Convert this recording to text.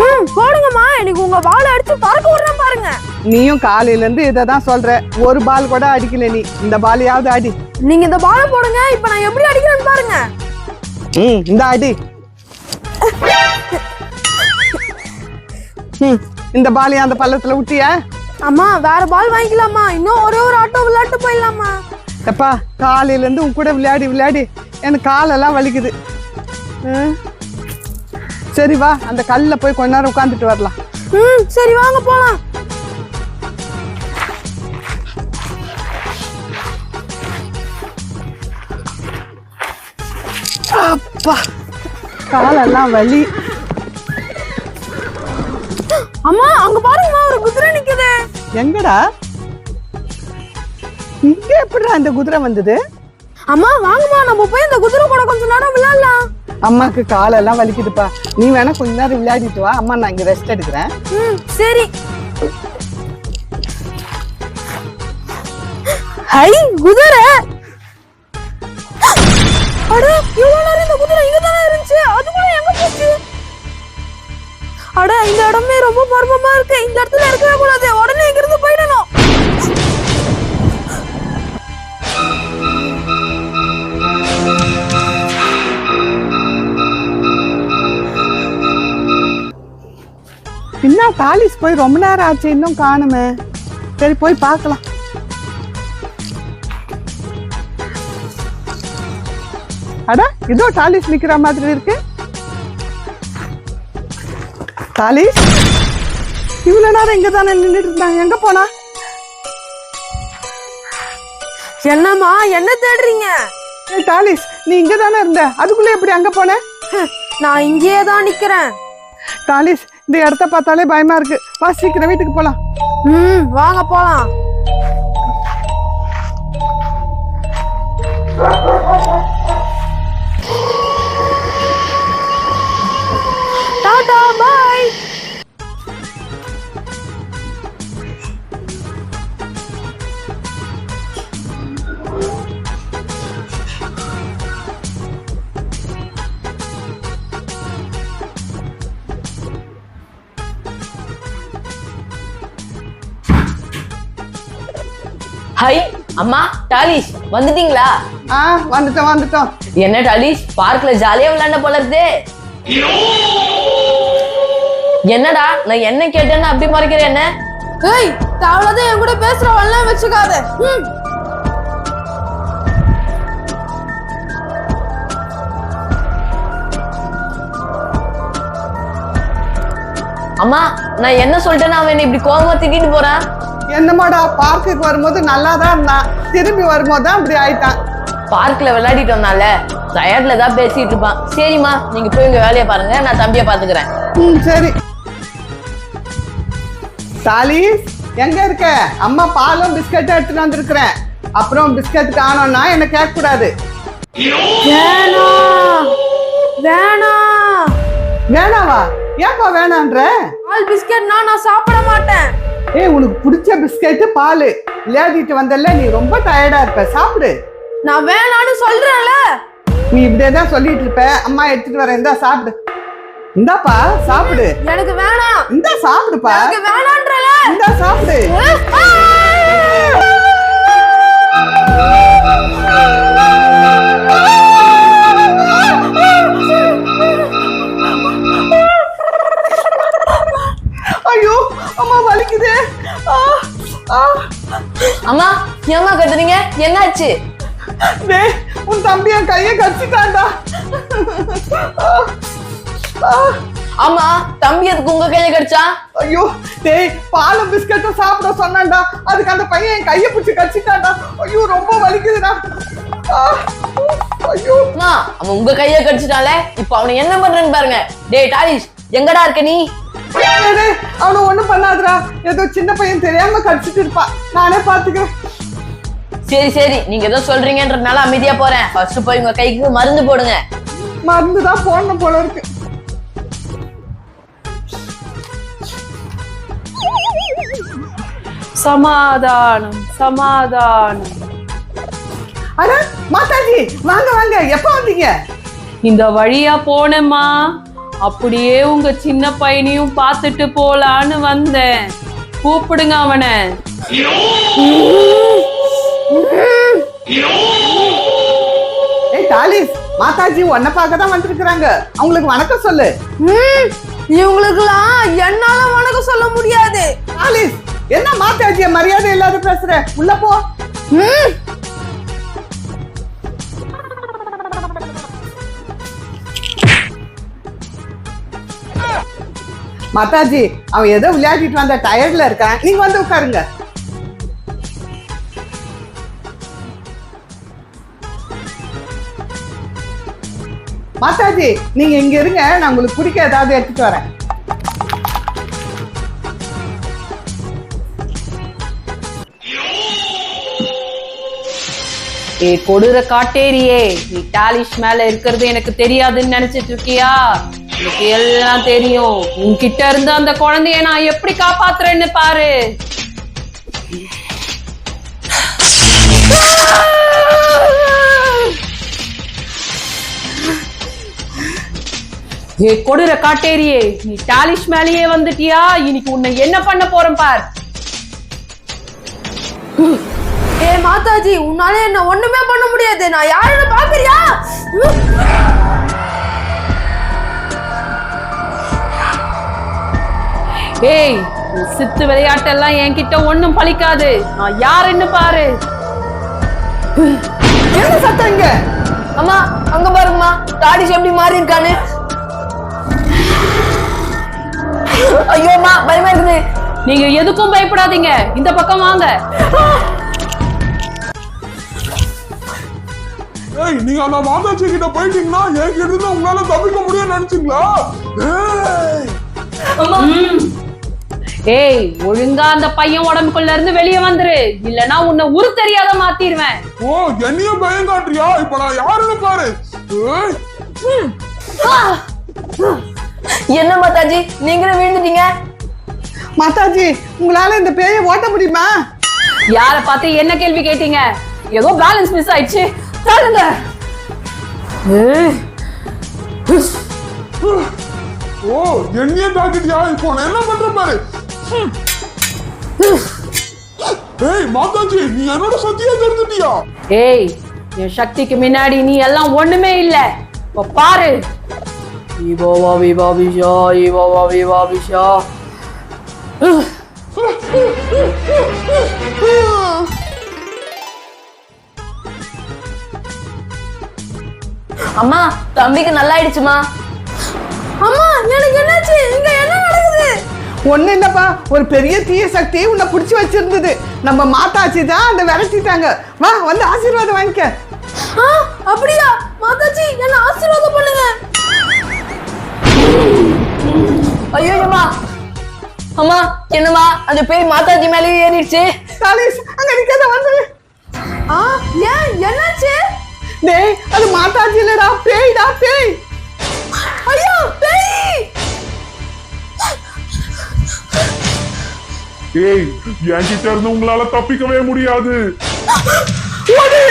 ம் போடுங்கம்மா. எனக்கு உங்க பால் அடிச்சு பறக்க விடுறேன் பாருங்க. நீயும் காலையில இருந்து இதை தான் சொல்ற. ஒரு பால் கூட அடிக்கல நீ. இந்த பாலையாவது அடி. நீங்க இந்த பாலை போடுங்க. இப்ப நான் எப்படி அடிக்கிறேன்னு பாருங்க. ம் இந்த அடி. ம் இந்த பாலையை அந்த பள்ளத்துல விட்டிய அம்மா வேற பால் வாங்கிக்கலாமா இன்னும் ஒரே ஒரு ஆட்டோ விளையாட்டு போயிடலாமா எப்பா காலையில இருந்து உன் கூட விளையாடி விளையாடி எனக்கு காலெல்லாம் வலிக்குது. ம். சரி வா அந்த கல்ல போய் கொஞ்ச நேரம் உட்காந்துட்டு வரலாம். ம் சரி வாங்க போலாம். அப்பா காலெல்லாம் வலி. அம்மா அங்க பாருங்கம்மா ஒரு குதிரை நிக்குது. எங்கடா? இங்க எப்படிடா இந்த குதிரை வந்தது? அம்மா வாங்கம்மா நம்ம போய் இந்த குதிரை கூட கொஞ்ச நேரம் விளையாடலாம். அம்மாக்கு காலெல்லாம் வலிக்குதுப்பா. நீ வேணா கொஞ்ச நேரம் விளையாடிட்டு வா. அம்மா நான் இங்க ரெஸ்ட் எடுக்கிறேன். சரி. ஹை குதிரை! அட இவ்வளவு நேரம் இந்த குதிரை இங்க தானே இருந்துச்சு? அதுக்குள்ள எங்க போச்சு? அட இந்த இடமே ரொம்ப மர்மமா இருக்கு. இந்த இடத்துல இருக்கவே கூடாது. தாலிஸ் போய் ரொம்ப நேரம் ஆச்சு இன்னும் காணுமே. சரி போய் பார்க்கலாம். அட இதோ டாலிஸ் நிக்கிற மாதிரி இருக்கு. டாலிஸ் இவ்வளவு நேரம் இங்க தானே நின்றுட்டு இருந்தாங்க. எங்க போனா? என்னம்மா என்ன தேடுறீங்க? டாலிஸ் நீ இங்க தானே இருந்த? அதுக்குள்ள எப்படி அங்க போன? நான் இங்கேயே தான் நிக்கிறேன். டாலிஸ் இந்த இடத்த பார்த்தாலே பயமா இருக்கு. வா சீக்கிரம் வீட்டுக்கு போலாம். ம் வாங்க போலாம். ஹை அம்மா டாலிஷ் வந்துட்டீங்களா? ஆ வந்துட்டோம் வந்துட்டோம். என்ன டாலிஷ் பார்க்ல ஜாலியா விளையாண்ட போல இருக்குதே என்னடா நான் என்ன கேட்டேன்னு அப்படி மறைக்கிறேன் என்ன? ஏய் தேவலாதான் என் கூட பேசுறவெல்லாம் வச்சுக்காத. ம். அம்மா நான் என்ன சொல்லிட்டேன்னு அவன் இப்படி கோவமா திட்டிட்டு போறான்? என்னமாடா பார்க்குக்கு வரும்போது நல்லா தான் இருந்தான் திரும்பி வரும்போது தான் இப்படி ஆயிட்டான். பார்க்ல விளையாடிட்டு வந்தால டயர்ட்ல தான் பேசிட்டு இருப்பான். சரிம்மா நீங்க போய் உங்க வேலையை பாருங்க நான் தம்பியை பாத்துக்கிறேன் ம் சரி. சாலிஸ் எங்க இருக்க? அம்மா பாலும் பிஸ்கட்டும் எடுத்துட்டு வந்திருக்கிறேன். அப்புறம் பிஸ்கட் காணோம்னா என்ன கேட்க கூடாது வேணாம் வேணாம் வேணாவா? ஏன்பா வேணான்ற? பால் பிஸ்கட்னா நான் சாப்பிட மாட்டேன். ஏய் உனக்கு பிடிச்ச பிஸ்கட் பால். விளையாடிட்டு வந்தல்ல நீ ரொம்ப டயர்டா இருப்ப. சாப்பிடு. நான் வேணான்னு சொல்றேன்ல. நீ இப்படியே தான் சொல்லிட்டு இருப்ப. அம்மா எடுத்துட்டு வரேன். இந்தா சாப்பிடு. இந்தாப்பா சாப்பிடு. எனக்கு வேணாம். இந்தா சாப்பிடுப்பா. எனக்கு வேணான்றல. இந்தா சாப்பிடு. அம்மா ஏம்மா கத்துறீங்க? என்னாச்சு? டேய் உன் தம்பி என் கையை கடிச்சிட்டான்டா. ஆ, ஆ. அம்மா தம்பி அதுக்கு உங்க கையில கடிச்சான் ஐயோ டேய் பாலும் பிஸ்கட்டும் சாப்பிட சொன்னான்டா. அதுக்கு அந்த பையன் என் கையை பிடிச்சி கடிச்சிட்டான்டா. ஐயோ ரொம்ப வலிக்குதுடா. ஐயோ. அம்மா அவன் உங்க கைய கடிச்சிட்டான்ல இப்ப அவனை என்ன பண்றேன்னு பாருங்க. டேய் டாலிஷ் எங்கடா இருக்க நீ? அவனை ஒண்ணும் பண்ணாதடா. ஏதோ சின்ன பையன் தெரியாம கடிச்சிட்டு இருப்பான் நானே பாத்துக்கிறேன். சரி சரி. நீங்க ஏதோ சொல்றீங்கன்றதுனால அமைதியா போறேன். ஃபர்ஸ்ட் போய் உங்க கைக்கு மருந்து போடுங்க. மருந்து தான் போடணும் போல இருக்கு. சமாதானம் சமாதானம். அட மாதாஜி வாங்க வாங்க. எப்ப வந்தீங்க? இந்த வழியா போனேம்மா. அப்படியே உங்க சின்ன பையனையும் பார்த்துட்டு போலான்னு வந்தேன். கூப்பிடுங்க அவனை. ஏய் டாலிஸ் மாதாஜி உன்னை பார்க்க தான் வந்திருக்கிறாங்க. அவங்களுக்கு வணக்கம் சொல்லு. ம், இவங்களுக்கெல்லாம் என்னால வணக்கம் சொல்ல முடியாது. டாலிஸ் என்ன மாதாஜிய மரியாதை இல்லாத பேசுற? உள்ள போ. மாதாஜி அவன் ஏதோ விளையாடிட்டு வந்த டயர்ட்ல இருக்கான். நீங்க வந்து உட்காருங்க. மாதாஜி நீங்க இங்க இருங்க. நான் உங்களுக்கு குடிக்க ஏதாவது எடுத்துட்டு வரேன். ஏ கொடூர காட்டேரியே நீ டாலிஷ் மேல இருக்கிறது எனக்கு தெரியாதுன்னு நினைச்சிட்டு இருக்கியா? எனக்கு எல்லாம் தெரியும். உன்கிட்ட இருந்து அந்த குழந்தைய நான் எப்படி காப்பாத்துறேன்னு பாரு. ஏ கொடுற காட்டேரியே நீ டாலிஷ் மேலேயே வந்துட்டியா? இன்னைக்கு உன்னை என்ன பண்ண போறேன் பார். ஏ மாதாஜி உன்னால என்ன ஒண்ணுமே பண்ண முடியாது. நான் யாருன்னு பாக்குறியா? ஏய் சித்து விளையாட்டெல்லாம் என்கிட்ட ஒண்ணும் பலிக்காது நான் யாருன்னு பாரு. என்ன சத்தம் இங்க? அம்மா அங்க பாருங்கம்மா. டாடிஷ் எப்படி மாறி இருக்கான்னு ஐயோம்மா பயமா இருக்குது. நீங்க எதுக்கும் பயப்படாதீங்க. இந்த பக்கம் வாங்க. ஏய் நீங்க அந்த மாதாச்சி கிட்ட போயிட்டீங்கன்னா என்கிட்ட இருந்து உங்களால தப்பிக்க முடியும்னு நினைச்சீங்களா? ஏய். ம். ஏய் ஒழுங்கா அந்த பையன் உடம்புக்குள்ள இருந்து வெளியே வந்துரு. இல்லனா உன்னை உரு தெரியாத மாத்திடுவேன் ஓ என்னையும் பயம் காட்டுறியா? இப்ப நான் யாருன்னு பாரு. என்ன மாதாஜி? நீங்களும் விழுந்துட்டீங்க. மாதாஜி உங்களால இந்த பேயை ஓட்ட முடியுமா? யார பார்த்து என்ன கேள்வி கேட்டீங்க? ஏதோ பேலன்ஸ் மிஸ் ஆயிடுச்சு. தள்ளுங்க ஏய், ஓ என்னையும் தாக்கிட்டியா? இப்போ என்ன பண்ற பாரு. ஏய் மாதாஜி நீ என்னோட சத்தியா தெரிஞ்சுட்டியா ஏய் என் சக்திக்கு முன்னாடி நீ எல்லாம் ஒண்ணுமே இல்ல. இப்ப பாரு. விஷா விவோவா விவா விஷா. அம்மா தம்பிக்கு நல்லா ஆயிடுச்சுமா அம்மா எனக்கு என்னாச்சு? இங்க என்ன ஒண்ணு இல்லப்பா ஒரு பெரிய தீய சக்தி உன்னை புடிச்சு வச்சிருந்தது. நம்ம மாதாச்சி தான் அதை விரட்டிட்டாங்க. வா வந்து ஆசீர்வாதம் வாங்கிக்க. ஆ, அப்படியா? மாதாஜி என்ன ஆசீர்வாதம் பண்ணுங்க. ஐயோ அம்மா. அம்மா என்னம்மா? அந்த பேய் மாதாஜி மேலேயே ஏறிடுச்சு. டாலிஸ் அங்க நிக்காத வந்து. ஆ ஏன்? என்னாச்சு? டேய் அது மாதாஜி இல்லடா பேய்டா பேய் ஏய் என்கிட்ட இருந்து உங்களால தப்பிக்கவே முடியாது. ஓடு